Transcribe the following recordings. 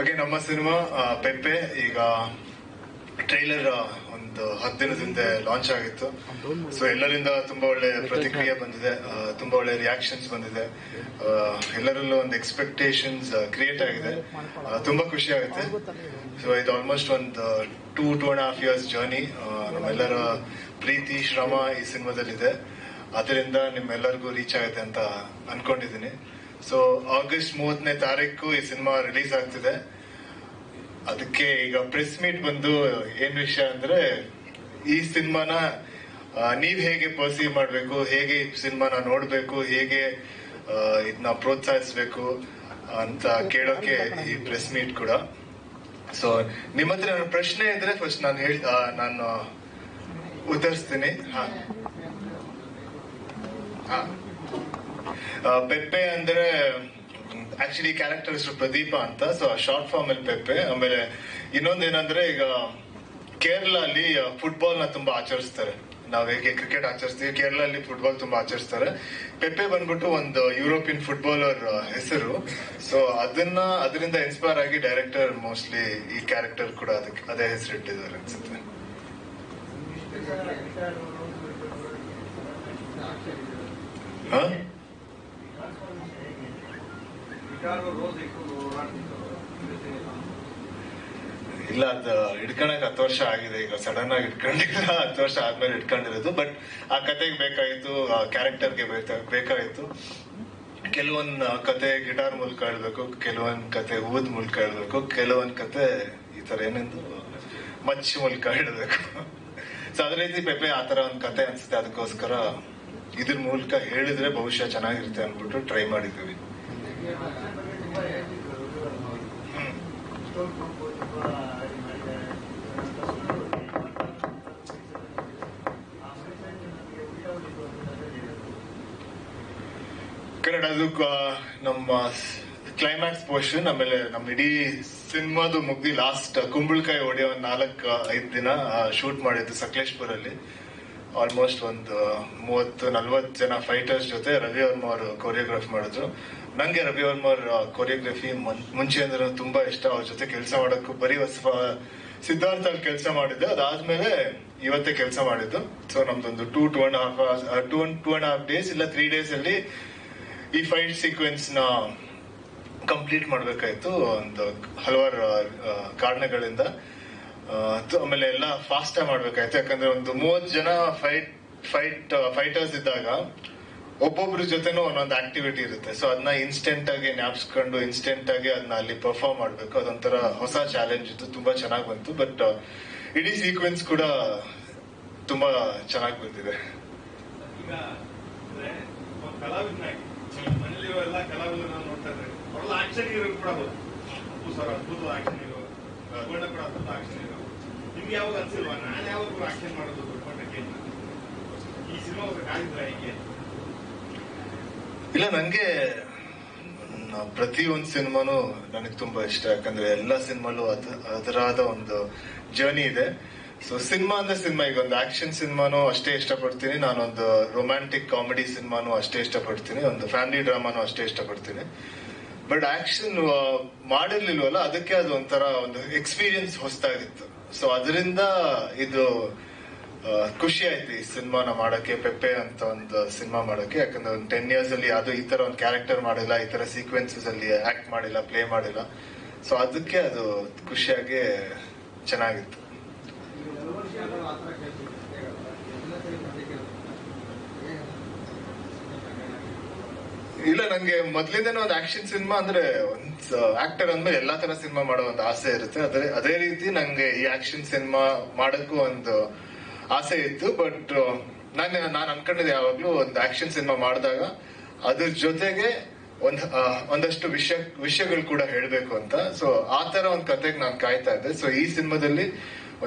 Okay ನಮ್ಮ cinema ಪೆಪ್ಪೆ ಈಗ trailer ಒಂದು ಹತ್ತು ದಿನದ ಲಾಂಚ್ ಆಗಿತ್ತು. ಸೊ ಎಲ್ಲರಿಂದ ತುಂಬಾ ಒಳ್ಳೆ ಪ್ರತಿಕ್ರಿಯೆ ಬಂದಿದೆ ತುಂಬಾ ಒಳ್ಳೆ ರಿಯಾಕ್ಷನ್ಸ್ ಬಂದಿದೆ. ಎಲ್ಲರಲ್ಲೂ ಒಂದು ಎಕ್ಸ್ಪೆಕ್ಟೇಷನ್ಸ್ ಕ್ರಿಯೇಟ್ ಆಗಿದೆ. ತುಂಬಾ ಖುಷಿ ಆಗುತ್ತೆ. ಸೊ ಇದು ಆಲ್ಮೋಸ್ಟ್ ಒಂದು two two and half years journey ನಮ್ಮೆಲ್ಲರ ಪ್ರೀತಿ, ಶ್ರಮ ಈ ಸಿನಿಮಾದಲ್ಲಿದೆ ಅದರಿಂದ ನಿಮ್ಮೆಲ್ಲರಿಗೂ ರೀಚ್ ಆಗುತ್ತೆ ಅಂತ ಅನ್ಕೊಂಡಿದ್ದೀನಿ. ಸೊ ಆಗಸ್ಟ್ ಮೂವತ್ತನೇ ತಾರೀಕು ಈ ಸಿನಿಮಾ ರಿಲೀಸ್ ಆಗ್ತಿದೆ. ಅದಕ್ಕೆ ಈಗ ಪ್ರೆಸ್ ಮೀಟ್ ಬಂದು ಏನ್ ವಿಷಯ ಅಂದ್ರೆ, ಈ ಸಿನಿಮಾನ ನೀವ್ ಹೇಗೆ ಪರ್ಸೀವ್ ಮಾಡಬೇಕು, ಹೇಗೆ ಈ ಸಿನಿಮಾನ ನೋಡ್ಬೇಕು, ಹೇಗೆ ಇದನ್ನ ಪ್ರೋತ್ಸಾಹಿಸ್ಬೇಕು ಅಂತ ಕೇಳೋಕೆ ಈ ಪ್ರೆಸ್ ಮೀಟ್ ಕೂಡ. ಸೊ ನಿಮ್ಮ ಹತ್ರ ಪ್ರಶ್ನೆ ಇದ್ರೆ ಫಸ್ಟ್ ನಾನು ಹೇಳ್ ನಾನು ಉತ್ತರಿಸ್ತೀನಿ. ಹಾ. ಹಾ. ಪೆಪ್ಪೆ ಅಂದ್ರೆ ಆಕ್ಚುಲಿ ಕ್ಯಾರೆಕ್ಟರ್ ಹೆಸರು ಪ್ರದೀಪ ಅಂತ ಸೊ ಶಾರ್ಟ್ ಫಾರ್ಮ್ ಅಲ್ಲಿ ಪೆಪ್ಪೆ. ಆಮೇಲೆ ಇನ್ನೊಂದೇನಂದ್ರೆ ಈಗ ಕೇರಳ ಅಲ್ಲಿ ಫುಟ್ಬಾಲ್ನ ತುಂಬಾ ಆಚರಿಸ್ತಾರೆ. ನಾವ್ ಹೇಗೆ ಕ್ರಿಕೆಟ್ ಆಚರಿಸ್ತೀವಿ ಕೇರಳ ಅಲ್ಲಿ ಫುಟ್ಬಾಲ್ ತುಂಬಾ ಆಚರಿಸ್ತಾರೆ. ಪೆಪ್ಪೆ ಬಂದ್ಬಿಟ್ಟು ಒಂದು ಯುರೋಪಿಯನ್ ಫುಟ್ಬಾಲರ್ ಹೆಸರು. ಸೊ ಅದನ್ನ ಅದರಿಂದ ಇನ್ಸ್ಪೈರ್ ಆಗಿ ಡೈರೆಕ್ಟರ್ ಮೋಸ್ಟ್ಲಿ ಈ ಕ್ಯಾರೆಕ್ಟರ್ ಕೂಡ ಅದಕ್ಕೆ ಅದೇ ಹೆಸರು ಇಟ್ಟಿದ್ದಾರೆ ಅನ್ಸುತ್ತೆ. ಹಾ ಗಿಟಾರು ರೋಸ್ ಇಟ್ಕೊಂಡು ಓಡಾಡ್ತಿದ್ರು ಇಲ್ಲ, ಅದು ಹಿಡ್ಕೊಳಕ್ ಹತ್ತು ವರ್ಷ ಆಗಿದೆ. ಈಗ ಸಡನ್ ಆಗಿ ಇಟ್ಕೊಂಡಿಲ್ಲ ಹತ್ತು ವರ್ಷ ಆದ್ಮೇಲೆ ಇಟ್ಕೊಂಡಿರೋದು ಬಟ್ ಆ ಕತೆಗೆ ಬೇಕಾಗಿತ್ತು ಆ ಕ್ಯಾರೆಕ್ಟರ್ಗೆ ಬೇಕಾಗಿತ್ತು ಕೆಲವೊಂದ್ ಕತೆ ಗಿಟಾರ್ ಮೂಲಕ ಹೇಳ್ಬೇಕು ಕೆಲವೊಂದ್ ಕತೆ ಊದ್ ಮೂಲಕ ಹೇಳ್ಬೇಕು ಕೆಲವೊಂದ್ ಕತೆ ಈ ತರ ಏನೆಂದು ಮಚ್ಚ ಮೂಲಕ ಹೇಳ್ಬೇಕು ಸೊ ಅದೇ ರೀತಿ ಪೆಪೆ ಆ ತರ ಒಂದ್ ಕತೆ ಅನ್ಸುತ್ತೆ. ಅದಕ್ಕೋಸ್ಕರ ಇದ್ರ ಮೂಲಕ ಹೇಳಿದ್ರೆ ಬಹುಶಃ ಚೆನ್ನಾಗಿರುತ್ತೆ ಅನ್ಬಿಟ್ಟು ಟ್ರೈ ಮಾಡಿದ್ವಿ ತುಂಬಾ ಹೇಳ್ತಿದ್ರು ಹ್ಮ್ ಸ್ಟೋನ್ ಪಂಪು ತುಂಬಾ ಇದು ಮಾಡಿದ್ದಾರೆ ಆ ಮನುಷ್ಯನಿಗೆ ನಮಗೆ ಊಟ ಹೊಡಿತು ನಮ್ಮ ಕ್ಲೈಮ್ಯಾಕ್ಸ್ ಪೋರ್ಷನ್ ಆಮೇಲೆ ನಮ್ಮ ಇಡೀ ಸಿನಿಮಾದು ಮುಗ್ದಿ ಲಾಸ್ಟ್ ಕುಂಬಳಕಾಯಿ ಹೊಡೆಯೋ ನಾಲ್ಕು ಐದ್ ದಿನ ಶೂಟ್ ಮಾಡಿದ್ದು ಸಕಲೇಶ್ಪುರಲ್ಲಿ. ಆಲ್ಮೋಸ್ಟ್ ಒಂದು ಮೂವತ್ತು, ನಲ್ವತ್ತು ಜನ ಫೈಟರ್ಸ್ ಜೊತೆ ರವಿ ವರ್ಮ ಅವರು ಕೊರಿಯೋಗ್ರಾಫ್ ಮಾಡಿದ್ರು. ನಂಗೆ ರವಿ ವರ್ಮ ಅವ್ರ ಕೊರಿಯೋಗ್ರಫಿ ಮುಂಚೆ ಅಂದ್ರೆ ತುಂಬಾ ಇಷ್ಟ. ಅವ್ರ ಜೊತೆ ಕೆಲಸ ಮಾಡೋಕ್ಕೂ ಬರೀ ಹೊಸ ಸಿದ್ಧಾರ್ಥ ಅಲ್ಲಿ ಕೆಲಸ ಮಾಡಿದ್ದೆ. ಅದಾದ್ಮೇಲೆ ಇವತ್ತೇ ಕೆಲಸ ಮಾಡಿದ್ದು. ಸೊ ನಮ್ದೊಂದು two two and half two two and half days ಇಲ್ಲ ತ್ರೀ ಡೇಸ್ ಅಲ್ಲಿ ಈ ಫೈಟ್ ಸೀಕ್ವೆನ್ಸ್ನ ಕಂಪ್ಲೀಟ್ ಮಾಡ್ಬೇಕಾಯ್ತು. ಒಂದು ಹಲವಾರು ಕಾರಣಗಳಿಂದ. ಆಮೇಲೆ ಎಲ್ಲ ಫಾಸ್ಟ್ ಆಗಿ ಮಾಡ್ಬೇಕಾಯ್ತು. ಯಾಕಂದ್ರೆ ಒಂದು ಮೂವತ್ತು ಜನ ಫೈಟ್ ಫೈಟ್ ಫೈಟರ್ಸ್ ಇದ್ದಾಗ ಒಬ್ಬೊಬ್ರ ಜೊತೆನೂ ಒಂದೊಂದು ಆಕ್ಟಿವಿಟಿ ಇರುತ್ತೆ. ಸೊ ಅದನ್ನ ಇನ್ಸ್ಟೆಂಟ್ ಆಗಿ ನ್ಯಾಪ್ಸ್ಕೊಂಡು ಇನ್ಸ್ಟೆಂಟ್ ಆಗಿ ಅದನ್ನ ಅಲ್ಲಿ ಪರ್ಫಾರ್ಮ್ ಮಾಡ್ಬೇಕು. ಅದೊಂಥರ ಹೊಸ ಚಾಲೆಂಜ್ ಇತ್ತು. ತುಂಬಾ ಚೆನ್ನಾಗಿ ಬಂತು. ಬಟ್ ಇಡೀ ಸೀಕ್ವೆನ್ಸ್ ಕೂಡ ತುಂಬಾ ಚೆನ್ನಾಗಿ ಬಂದಿದೆ. ಕಲಾವಿದನಾಗಿ, ಮನೇಲಿರೋ ಎಲ್ಲ ನೋಡ್ತಾ ಇದ್ದಾರೆ ಆಕ್ಷನ್ ಕೂಡ ಅದ್ಭುತ ಆಕ್ಷನ್ ಇಲ್ಲ, ನಂಗೆ ಪ್ರತಿ ಒಂದು ಸಿನಿಮಾನು ನನಗೆ ತುಂಬಾ ಇಷ್ಟ. ಯಾಕಂದ್ರೆ ಎಲ್ಲ ಸಿನಿಮಾಲು ಅದ, ಅದರಾದ ಒಂದು ಜರ್ನಿ ಇದೆ. ಸೊ ಸಿನಿಮಾ ಅಂದ್ರೆ ಸಿನಿಮಾ. ಈಗ ಒಂದು ಆಕ್ಷನ್ ಸಿನಿಮಾನು ಅಷ್ಟೇ ಇಷ್ಟಪಡ್ತೀನಿ. ನಾನೊಂದು ರೊಮ್ಯಾಂಟಿಕ್ ಕಾಮಿಡಿ ಸಿನಿಮಾನು ಅಷ್ಟೇ ಇಷ್ಟಪಡ್ತೀನಿ. ಒಂದು ಫ್ಯಾಮಿಲಿ ಡ್ರಾಮಾನು ಅಷ್ಟೇ ಇಷ್ಟಪಡ್ತೀನಿ. ಬಟ್ ಆಕ್ಷನ್ ಮಾಡಿರ್ಲಿಲ್ವಲ್ಲ, ಅದಕ್ಕೆ ಅದು ಒಂಥರ ಒಂದು ಎಕ್ಸ್ಪೀರಿಯನ್ಸ್ ಹೊಸದಾಗಿತ್ತು. ಸೊ ಅದರಿಂದ ಇದು ಖುಷಿ ಆಯ್ತು ಈ ಸಿನಿಮಾನ ಮಾಡಕ್ಕೆ, ಪೆಪ್ಪೆ ಅಂತ ಒಂದು ಸಿನಿಮಾ ಮಾಡಕ್ಕೆ. ಯಾಕಂದ್ರೆ ಒಂದು ಟೆನ್ ಇಯರ್ಸ್ ಅಲ್ಲಿ ಅದು ಈ ತರ ಒಂದು ಕ್ಯಾರೆಕ್ಟರ್ ಮಾಡಿಲ್ಲ, ಈ ತರ ಸೀಕ್ವೆನ್ಸಸ್ ಅಲ್ಲಿ ಆಕ್ಟ್ ಮಾಡಿಲ್ಲ ಪ್ಲೇ ಮಾಡಿಲ್ಲ. ಸೊ ಅದಕ್ಕೆ ಅದು ಖುಷಿಯಾಗಿ ಚೆನ್ನಾಗಿತ್ತು ಈಗ ಎರಡು ವರ್ಷ ಆದರೂ ಆ ಥರ ಕೇಳ್ತಿದ್ರು ಎಲ್ಲ ಸರಿ ಮತ್ತೆ ಕೇಳ್ತಾರೆ ಇಲ್ಲ, ನಂಗೆ ಮೊದ್ಲಿಂದನೇ ಒಂದು ಆಕ್ಷನ್ ಸಿನಿಮಾ ಅಂದ್ರೆ ಒಂದ್ ಆಕ್ಟರ್ ಅಂದ್ಮೇಲೆ ಎಲ್ಲಾ ತರ ಸಿನಿಮಾ ಮಾಡೋ ಒಂದು ಆಸೆ ಇರುತ್ತೆ. ಅದೇ ಅದೇ ರೀತಿ ನಂಗೆ ಈ ಆಕ್ಷನ್ ಸಿನಿಮಾ ಮಾಡಕ್ಕೂ ಒಂದು ಆಸೆ ಇತ್ತು. ಬಟ್ ನಾನು ನಾನು ಅನ್ಕೊಂಡಿದ್ದೆ ಯಾವಾಗ್ಲೂ ಒಂದು ಆಕ್ಷನ್ ಸಿನಿಮಾ ಮಾಡಿದಾಗ ಅದ್ರ ಜೊತೆಗೆ ಒಂದ್ ಒಂದಷ್ಟು ವಿಷಯ ವಿಷಯಗಳು ಕೂಡ ಹೇಳ್ಬೇಕು ಅಂತ. ಸೊ ಆ ತರ ಒಂದು ಕತೆಗೆ ನಾನು ಕಾಯ್ತಾ ಇದ್ದೆ. ಸೊ ಈ ಸಿನಿಮಾದಲ್ಲಿ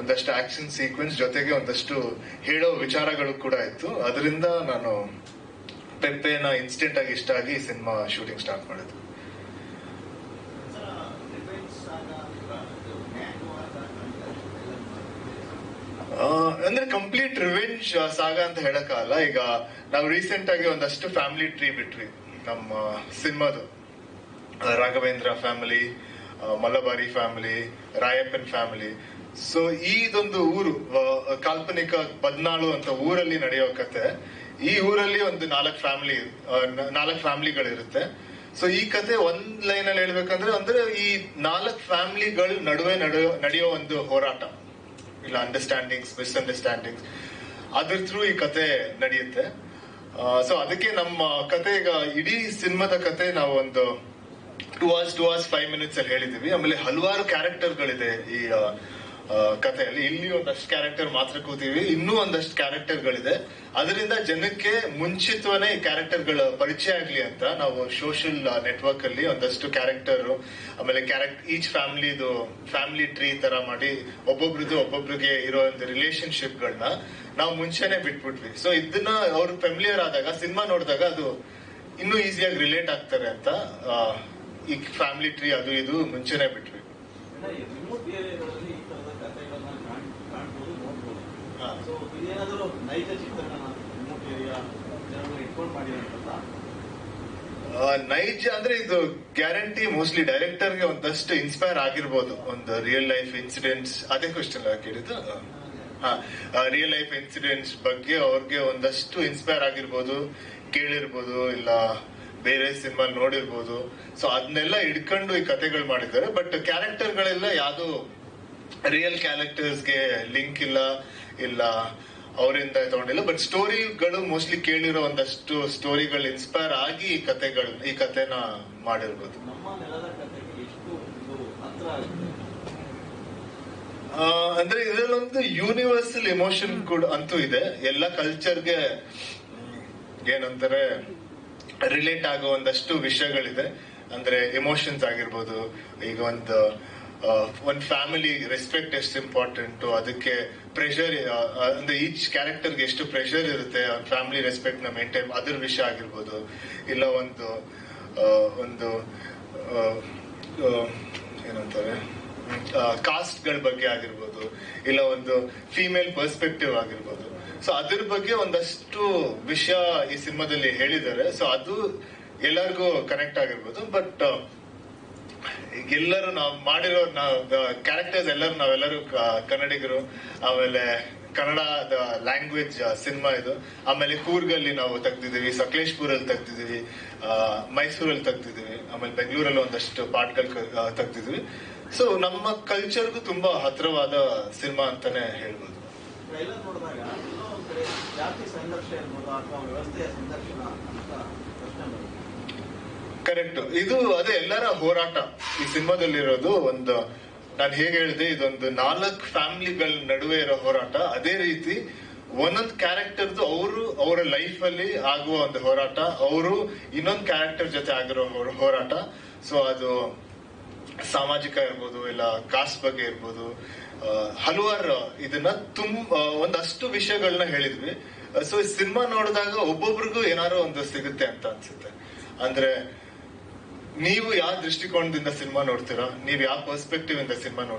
ಒಂದಷ್ಟು ಆಕ್ಷನ್ ಸೀಕ್ವೆನ್ಸ್ ಜೊತೆಗೆ ಒಂದಷ್ಟು ಹೇಳೋ ವಿಚಾರಗಳು ಕೂಡ ಇತ್ತು. ಅದರಿಂದ ನಾನು ಪೆಪ್ಪೆನ ಇನ್ಸ್ಟೆಂಟ್ ಆಗಿ ಇಷ್ಟ ಆಗಿ ಸಿನಿಮಾ ಶೂಟಿಂಗ್ ಸ್ಟಾರ್ಟ್ ಮಾಡೋದು ಆ, ಅಂದ್ರೆ ಕಂಪ್ಲೀಟ್ ರಿವೆಂಜ್ ಸಾಗ ಅಂತ ಹೇಳಕ್ಕಾಗಲ್ಲ. ಈಗ ನಾವು ರೀಸೆಂಟ್ ಆಗಿ ಒಂದಷ್ಟು ಫ್ಯಾಮಿಲಿ ಟ್ರೀ ಬಿಟ್ವಿ ನಮ್ಮ ಸಿನಿಮಾದು Raghavendra family Malabari family Rayappan family so ಇದೊಂದು ಊರು ಕಾಲ್ಪನಿಕ ಬದ್ನಾಳು ಅಂತ ಊರಲ್ಲಿ ನಡೆಯೋ ಕತೆ. ಈ ಊರಲ್ಲಿ ಒಂದು ನಾಲ್ಕು ಫ್ಯಾಮಿಲಿ ನಾಲ್ಕು ಫ್ಯಾಮಿಲಿಗಳಿರುತ್ತೆ. ಸೊ ಈ ಕತೆ ಒಂದ್ ಲೈನ್ ಅಲ್ಲಿ ಹೇಳ್ಬೇಕಂದ್ರೆ ಅಂದ್ರೆ ಈ ನಾಲ್ಕು ಫ್ಯಾಮಿಲಿಗಳ ನಡುವೆ ನಡೆಯೋ ಒಂದು ಹೋರಾಟ. ಇಲ್ಲ ಅಂಡರ್ಸ್ಟ್ಯಾಂಡಿಂಗ್ಸ್ ಮಿಸ್ಅಂಡರ್ಸ್ಟ್ಯಾಂಡಿಂಗ್ಸ್ ಅದ್ರ ಥ್ರೂ ಈ ಕತೆ ನಡೆಯುತ್ತೆ. ಸೊ ಅದಕ್ಕೆ ನಮ್ಮ ಕತೆ ಈಗ ಇಡೀ ಸಿನಿಮಾದ ಕತೆ ನಾವು ಒಂದು two hours two hours five minutes ಅಲ್ಲಿ ಹೇಳಿದೀವಿ ಆಮೇಲೆ ಹಲವಾರು ಕ್ಯಾರೆಕ್ಟರ್ಗಳಿದೆ ಈ ಕಥೆಯಲ್ಲಿ ಇಲ್ಲಿ ಒಂದಷ್ಟು ಕ್ಯಾರೆಕ್ಟರ್ ಮಾತ್ರ ಕೂತೀವಿ. ಇನ್ನೂ ಒಂದಷ್ಟು ಕ್ಯಾರೆಕ್ಟರ್ಗಳಿದೆ ಅದರಿಂದ ಜನಕ್ಕೆ ಮುಂಚಿತವೇ ಈ ಕ್ಯಾರೆಕ್ಟರ್ಗಳ ಪರಿಚಯ ಆಗ್ಲಿ ಅಂತ ನಾವು ಸೋಷಿಯಲ್ ನೆಟ್ವರ್ಕ್ ಅಲ್ಲಿ ಒಂದಷ್ಟು ಕ್ಯಾರೆಕ್ಟರ್ ಆಮೇಲೆ ಕ್ಯಾರೆಕ್ಟ್ ಈಚ್ ಫ್ಯಾಮಿಲಿದು ಫ್ಯಾಮಿಲಿ ಟ್ರೀ ತರ ಮಾಡಿ ಒಬ್ಬೊಬ್ರದ್ದು ಒಬ್ಬೊಬ್ರಿಗೆ ಇರೋ ಒಂದು ರಿಲೇಶನ್ಶಿಪ್ಗಳನ್ನ ನಾವು ಮುಂಚೆನೆ ಬಿಟ್ಬಿಟ್ವಿ. ಸೊ ಇದನ್ನ ಅವ್ರ ಫೆಮಿಲಿಯರ್ ಆದಾಗ ಸಿನಿಮಾ ನೋಡಿದಾಗ ಅದು ಇನ್ನೂ ಈಸಿಯಾಗಿ ರಿಲೇಟ್ ಆಗ್ತಾರೆ ಅಂತ ಈ ಫ್ಯಾಮಿಲಿ ಟ್ರೀ ಅದು ಇದು ಮುಂಚೆನೆ ಬಿಟ್ವಿ. ಸೊ ಇದೇನಾದರೂ ನೈಜ ಚಿತ್ರಣ ರಿಮೋಟ್ ಏರಿಯಾ ಜನಗಳು ಇಟ್ಕೊಂಡು ಮಾಡಿರೋಂಥದ್ದಾ? ನೈಜ ಅಂದ್ರೆ ಇದು ಗ್ಯಾರಂಟಿ ಮೋಸ್ಟ್ಲಿ ಡೈರೆಕ್ಟರ್ಗೆ ಒಂದಷ್ಟು ಇನ್ಸ್ಪೈರ್ ಆಗಿರ್ಬೋದು. ಒಂದು ರಿಯಲ್ ಲೈಫ್ ಇನ್ಸಿಡೆಂಟ್ಸ್ ಅದೇ ಕ್ವಶನ್ ಕೇಳಿದ್ದು? ರಿಯಲ್ ಲೈಫ್ ಇನ್ಸಿಡೆಂಟ್ಸ್ ಬಗ್ಗೆ ಅವ್ರಿಗೆ ಒಂದಷ್ಟು ಇನ್ಸ್ಪೈರ್ ಆಗಿರ್ಬೋದು ಕೇಳಿರ್ಬೋದು ಇಲ್ಲ ಬೇರೆ ಸಿನಿಮಾ ನೋಡಿರ್ಬೋದು. ಸೊ ಅದನ್ನೆಲ್ಲ ಹಿಡ್ಕೊಂಡು ಈ ಕತೆಗಳು ಮಾಡಿದ್ದಾರೆ. ಬಟ್ ಕ್ಯಾರೆಕ್ಟರ್ಗಳೆಲ್ಲ ಯಾವುದು ರಿಯಲ್ ಕ್ಯಾರೆಕ್ಟರ್ಸ್ಗೆ ಲಿಂಕ್ ಇಲ್ಲ ಇಲ್ಲ ಅವರಿಂದ ತಗೊಂಡಿಲ್ಲ. ಬಟ್ ಸ್ಟೋರಿಗಳು ಮೋಸ್ಟ್ಲಿ ಕೇಳಿರೋ ಒಂದಷ್ಟು ಸ್ಟೋರಿಗಳು ಇನ್ಸ್ಪೈರ್ ಆಗಿ ಈ ಕಥೆಗಳು ಈ ಕಥೆನ ಮಾಡಿರ್ಬೋದು. ಅಂದ್ರೆ ಇದರಲ್ಲೊಂದು ಯೂನಿವರ್ಸಲ್ ಎಮೋಷನ್ ಕೂಡ ಅಂತೂ ಇದೆ. ಎಲ್ಲ ಕಲ್ಚರ್ಗೆ ಏನಂತಾರೆ ರಿಲೇಟ್ ಆಗೋ ಒಂದಷ್ಟು ವಿಷಯಗಳಿದೆ. ಅಂದ್ರೆ ಎಮೋಷನ್ಸ್ ಆಗಿರ್ಬೋದು ಈಗ ಒಂದು ಒಂದ್ ಫ್ಯಾಮಿಲಿ ರೆಸ್ಪೆಕ್ಟ್ ಎಷ್ಟು ಇಂಪಾರ್ಟೆಂಟ್ ಅದಕ್ಕೆ ಪ್ರೆಷರ್ ಅಂದ್ರೆ ಈಚ್ ಕ್ಯಾರೆಕ್ಟರ್ಗೆ ಎಷ್ಟು ಪ್ರೆಷರ್ ಇರುತ್ತೆ ಫ್ಯಾಮಿಲಿ ರೆಸ್ಪೆಕ್ಟ್ನ ಮೇಂಟೈನ್ ಅದ್ರ ವಿಷಯ ಆಗಿರ್ಬೋದು. ಇಲ್ಲ ಒಂದು ಒಂದು ಏನಂತಾರೆ ಕಾಸ್ಟ್ಗಳ ಬಗ್ಗೆ ಆಗಿರ್ಬೋದು, ಇಲ್ಲ ಒಂದು ಫಿಮೇಲ್ ಪರ್ಸ್ಪೆಕ್ಟಿವ್ ಆಗಿರ್ಬೋದು. ಸೊ ಅದ್ರ ಬಗ್ಗೆ ಒಂದಷ್ಟು ವಿಷಯ ಈ ಸಿನಿಮಾದಲ್ಲಿ ಹೇಳಿದ್ದಾರೆ. ಸೊ ಅದು ಎಲ್ಲರಿಗೂ ಕನೆಕ್ಟ್ ಆಗಿರ್ಬೋದು ಬಟ್ ಎಲ್ಲರೂ ನಾವು ಮಾಡಿರೋ ಕ್ಯಾರೆಕ್ಟರ್ಸ್ ಎಲ್ಲರೂ ನಾವೆಲ್ಲರೂ ಕನ್ನಡಿಗರು ಆಮೇಲೆ ಕನ್ನಡ ಲ್ಯಾಂಗ್ವೇಜ್ ಸಿನಿಮಾ ಇದು. ಆಮೇಲೆ ಕೂರ್ಗಲ್ಲಿ ನಾವು ತೆಗ್ದಿದೀವಿ ಸಕಲೇಶ್ಪುರಲ್ಲಿ ತೆಗ್ದಿದೀವಿ ಆ, ಮೈಸೂರಲ್ಲಿ ತೆಗ್ದಿದೀವಿ ಆಮೇಲೆ ಬೆಂಗಳೂರಲ್ಲಿ ಒಂದಷ್ಟು ಪಾರ್ಟ್ಗಳು ತೆಗ್ದಿದ್ವಿ ಸೊ ನಮ್ಮ ಕಲ್ಚರ್ಗೂ ತುಂಬಾ ಹತ್ರವಾದ ಸಿನಿಮಾ ಅಂತಾನೆ ಹೇಳ್ಬೋದು. ನೋಡಿದಾಗ ಜಾತಿ ಅಥವಾ ವ್ಯವಸ್ಥೆಯ ಅಂತ ಕರೆಕ್ಟ್ ಇದು ಅದೇ ಎಲ್ಲರ ಹೋರಾಟ. ಈ ಸಿನಿಮಾದಲ್ಲಿರೋದು ಒಂದು, ನಾನು ಹೇಗೆ ಹೇಳಿದೆ, ಇದೊಂದು ನಾಲ್ಕು ಫ್ಯಾಮಿಲಿಗಳ ನಡುವೆ ಇರೋ ಹೋರಾಟ. ಅದೇ ರೀತಿ ಒಂದೊಂದು ಕ್ಯಾರೆಕ್ಟರ್ದು ಅವರು ಅವರ ಲೈಫ್ ಅಲ್ಲಿ ಆಗುವ ಒಂದು ಹೋರಾಟ, ಅವರು ಇನ್ನೊಂದು ಕ್ಯಾರೆಕ್ಟರ್ ಜೊತೆ ಆಗಿರೋ ಹೋರಾಟ. ಸೊ ಅದು ಸಾಮಾಜಿಕ ಇರ್ಬೋದು, ಇಲ್ಲ ಕಾಸ್ಟ್ ಬಗ್ಗೆ ಇರ್ಬೋದು ಹಲವಾರು ಇದನ್ನ ತುಂಬ ಒಂದಷ್ಟು ವಿಷಯಗಳನ್ನ ಹೇಳಿದ್ವಿ. ಸೊ ಸಿನಿಮಾ ನೋಡಿದಾಗ ಒಬ್ಬೊಬ್ರಿಗೂ ಏನಾರು ಒಂದು ಸಿಗುತ್ತೆ ಅಂತ ಅನ್ಸುತ್ತೆ. ಅಂದ್ರೆ ನೀವು ಯಾವ ದೃಷ್ಟಿಕೋನದಿಂದ ಸಿನಿಮಾ ನೋಡ್ತೀರಾ? ನೀವು ಯಾವ ಪರ್ಸ್ಪೆಕ್ಟಿವ್ ಇಂದ ಸಿನಿಮಾ ನೋಡ್ತೀರಾ?